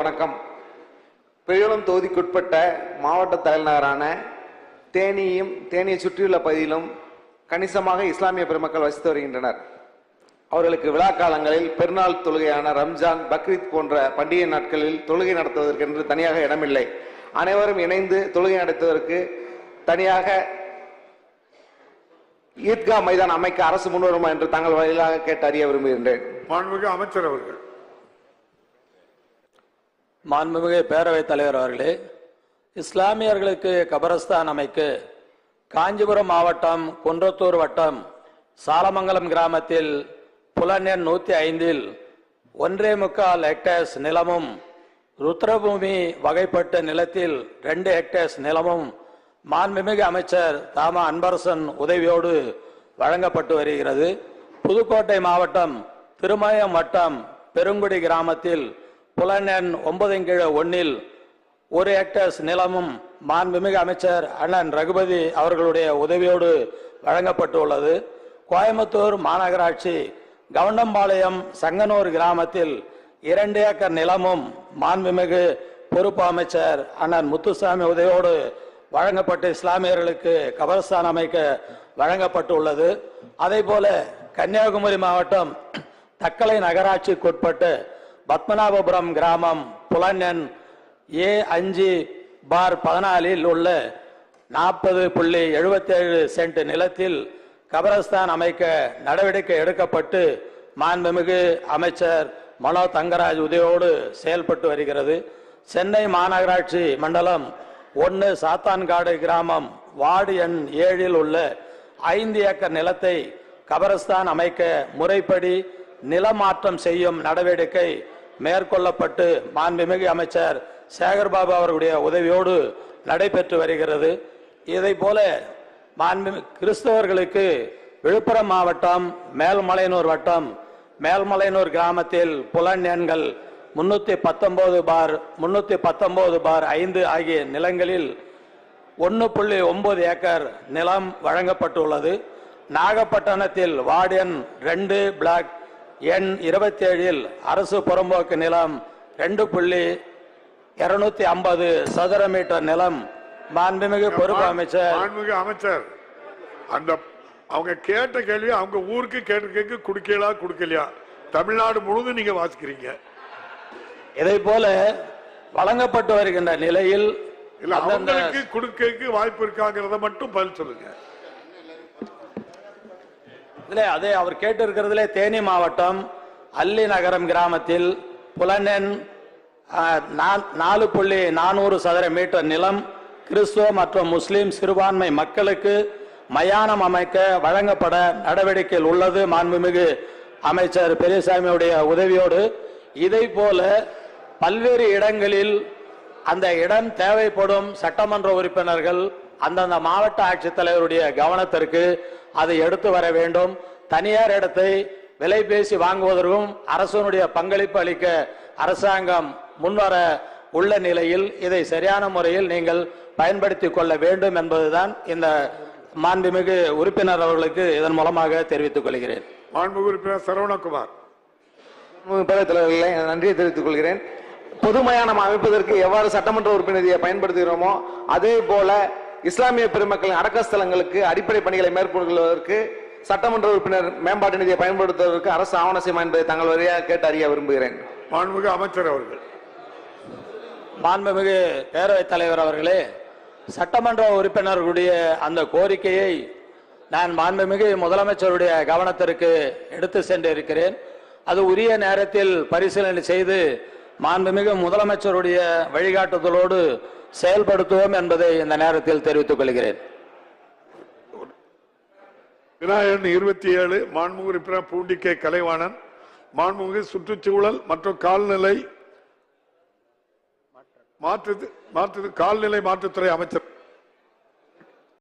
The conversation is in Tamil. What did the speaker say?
வணக்கம். பெரியளம் தொகுதிக்குட்பட்ட மாவட்ட தலைநகரான தேனியும் தேனியை சுற்றியுள்ள பகுதியிலும் கணிசமாக இஸ்லாமிய பெருமக்கள் வசித்து வருகின்றனர். அவர்களுக்கு விழா காலங்களில் பெருநாள் தொழுகையான ரம்ஜான் பக்ரீத் போன்ற பண்டிகை நாட்களில் தொழுகை நடத்துவதற்கென்று தனியாக இடமில்லை. அனைவரும் இணைந்து தொழுகை நடத்துவதற்கு தனியாக ஈத்கா மைதான் அமைக்க அரசு முன்வருமா என்று தங்கள் வழியிலாக கேட்டு அறிய விரும்புகின்றேன். மாண்புமிகு அமைச்சர் அவர்கள் மாண்புமிகு பேரவைத் தலைவர் அவர்களே இஸ்லாமியர்களுக்கு கபரஸ்தான் அமைக்க காஞ்சிபுரம் மாவட்டம் குன்றத்தூர் வட்டம் சாலமங்கலம் கிராமத்தில் புலனெண் நூற்றி நூத்தி ஐந்தில் ஒன்றே முக்கால் ஹெக்டேர்ஸ் நிலமும் ருத்ரபூமி வகைப்பட்ட நிலத்தில் ரெண்டு ஹெக்டேர்ஸ் நிலமும் மாண்புமிகு அமைச்சர் தாமா அன்பரசன் உதவியோடு வழங்கப்பட்டு வருகிறது. புதுக்கோட்டை மாவட்டம் திருமயம் வட்டம் பெருங்குடி கிராமத்தில் புலன் எண் ஒன்பதின் கீழே ஒன்னில் ஒரு ஹெக்டர்ஸ் நிலமும் மாண்புமிகு அமைச்சர் அண்ணன் ரகுபதி அவர்களுடைய உதவியோடு வழங்கப்பட்டுள்ளது. கோயம்புத்தூர் மாநகராட்சி கவுண்டம்பாளையம் சங்கனூர் கிராமத்தில் இரண்டு ஏக்கர் நிலமும் மாண்புமிகு பொறுப்பு அமைச்சர் அண்ணன் முத்துசாமி உதவியோடு வழங்கப்பட்டு இஸ்லாமியர்களுக்கு கபரஸ்தான் அமைக்க வழங்கப்பட்டுள்ளது. அதே போல கன்னியாகுமரி மாவட்டம் தக்கலை நகராட்சிக்குட்பட்டு பத்மநாபபுரம் கிராமம் புலன் ஏ அஞ்சு பார் பதினாலில் உள்ள நாற்பது புள்ளி எழுபத்தேழு சென்ட் நிலத்தில் கபரஸ்தான் அமைக்க நடவடிக்கை எடுக்கப்பட்டு மாண்புமிகு அமைச்சர் மனோ தங்கராஜ் உதவியோடு செயல்பட்டு வருகிறது. சென்னை மாநகராட்சி மண்டலம் ஒன்று சாத்தான்காடு கிராமம் வார்டு எண் ஏழில் உள்ள ஐந்து ஏக்கர் நிலத்தை கபரஸ்தான் அமைக்க முறைப்படி நிலமாற்றம் செய்யும் நடவடிக்கை மேற்கொள்ளப்பட்டு மாண்புமிகு அமைச்சர் சேகர்பாபு அவர்களுடைய உதவியோடு நடைபெற்று வருகிறது. இதை போல மாண்பு கிறிஸ்தவர்களுக்கு விழுப்புரம் மாவட்டம் மேல்மலையனூர் வட்டம் மேல்மலையனூர் கிராமத்தில் புலன் எண்கள் முன்னூத்தி பத்தொன்பது பார் முன்னூத்தி பத்தொன்பது பார் ஐந்து ஆகிய நிலங்களில் ஒன்று புள்ளி ஒன்பது ஏக்கர் நிலம் வழங்கப்பட்டுள்ளது. நாகப்பட்டினத்தில் வார்டு எண் ரெண்டு பிளாக் எண் இருபத்தேழில் அரசு புறம்போக்கு நிலம் ரெண்டு புள்ளி இருநூத்தி ஐம்பது சதுர மீட்டர் நிலம். மாண்புமிகு பொறுப்பு அமைச்சர். மாண்புமிகு அமைச்சர் அந்த அவங்க கேட்ட கேள்வி அவங்க ஊருக்கு கேட்ட கேட்க குடுக்கலா குடுக்கலையா? தமிழ்நாடு முழுதும் நீங்க வாசிக்கிறீங்க. இதை போல வழங்கப்பட்டு வருகின்ற நிலையில் அவங்களுக்கு குடுக்கக்கு வாய்ப்பு இருக்காங்கிறத மட்டும் பதில் சொல்லுங்க. இதிலே அதே அவர் கேட்டிருக்கிறதுலே தேனி மாவட்டம் அல்லி நகரம் கிராமத்தில் புலனென் நா- நாலு புள்ளி நானூறு சதுர மீட்டர் நிலம் கிறிஸ்துவ மற்றும் முஸ்லிம் சிறுபான்மை மக்களுக்கு மயானம் அமைக்க வழங்கப்பட நடவடிக்கையில் உள்ளது மாண்புமிகு அமைச்சர் பெரியசாமியுடைய உதவியோடு. இதை போல பல்வேறு இடங்களில் அந்த இடம் தேவைப்படும் சட்டமன்ற உறுப்பினர்கள் அந்தந்த மாவட்ட ஆட்சித்தலைவருடைய கவனத்திற்கு அதை எடுத்து வர வேண்டும். தனியார் இடத்தை விலை பேசி வாங்குவதற்கும் அரசனுடைய பங்களிப்பு அளிக்க அரசாங்கம் முன்வர உள்ள நிலையில் இதை சரியான முறையில் நீங்கள் பயன்படுத்திக் கொள்ள வேண்டும் என்பதுதான் இந்த மாண்புமிகு உறுப்பினர் அவர்களுக்கு இதன் மூலமாக தெரிவித்துக் கொள்கிறேன். மாண்புமிகு உறுப்பினர் சரவணகுமார். பேரவைத் தலைவர்களே நன்றியை தெரிவித்துக் கொள்கிறேன். பொது மயானம் அமைப்பதற்கு எவ்வாறு சட்டமன்ற உறுப்பினர் நிதியை பயன்படுத்துகிறோமோ அதே போல இஸ்லாமிய பெருமக்களின் அடக்கஸ்தலங்களுக்கு அடிப்படை பணிகளை மேற்கொள்வதற்கு சட்டமன்ற உறுப்பினர் மேம்பாட்டு நிதியை பயன்படுத்துவதற்கு அரசு ஆவண செய்யுமா என்பதை தங்கள் வழியாக கேட்டு அறிய விரும்புகிறேன். மாண்புமிகு அமைச்சர் அவர்கள். மாண்புமிகு பேரவைத் தலைவர் அவர்களே சட்டமன்ற உறுப்பினர்களுடைய அந்த கோரிக்கையை நான் மாண்புமிகு முதலமைச்சருடைய கவனத்திற்கு எடுத்து சென்றிருக்கிறேன். அது உரிய நேரத்தில் பரிசீலனை செய்து மாண்புமிகு முதலமைச்சருடைய வழிகாட்டுதலோடு செயல்படுத்துவோம் என்பதை இந்த நேரத்தில் தெரிவித்துக் கொள்கிறேன். விநாயகன் இருபத்தி ஏழு மாண்புமிகு உறுப்பினர் பூண்டி கே. கலைவாணன் மாண்புமிகு சுற்றுச்சூழல் மற்றும் கால்நிலை மாற்று மாற்று கால்நிலை மாற்றுத்துறை அமைச்சர்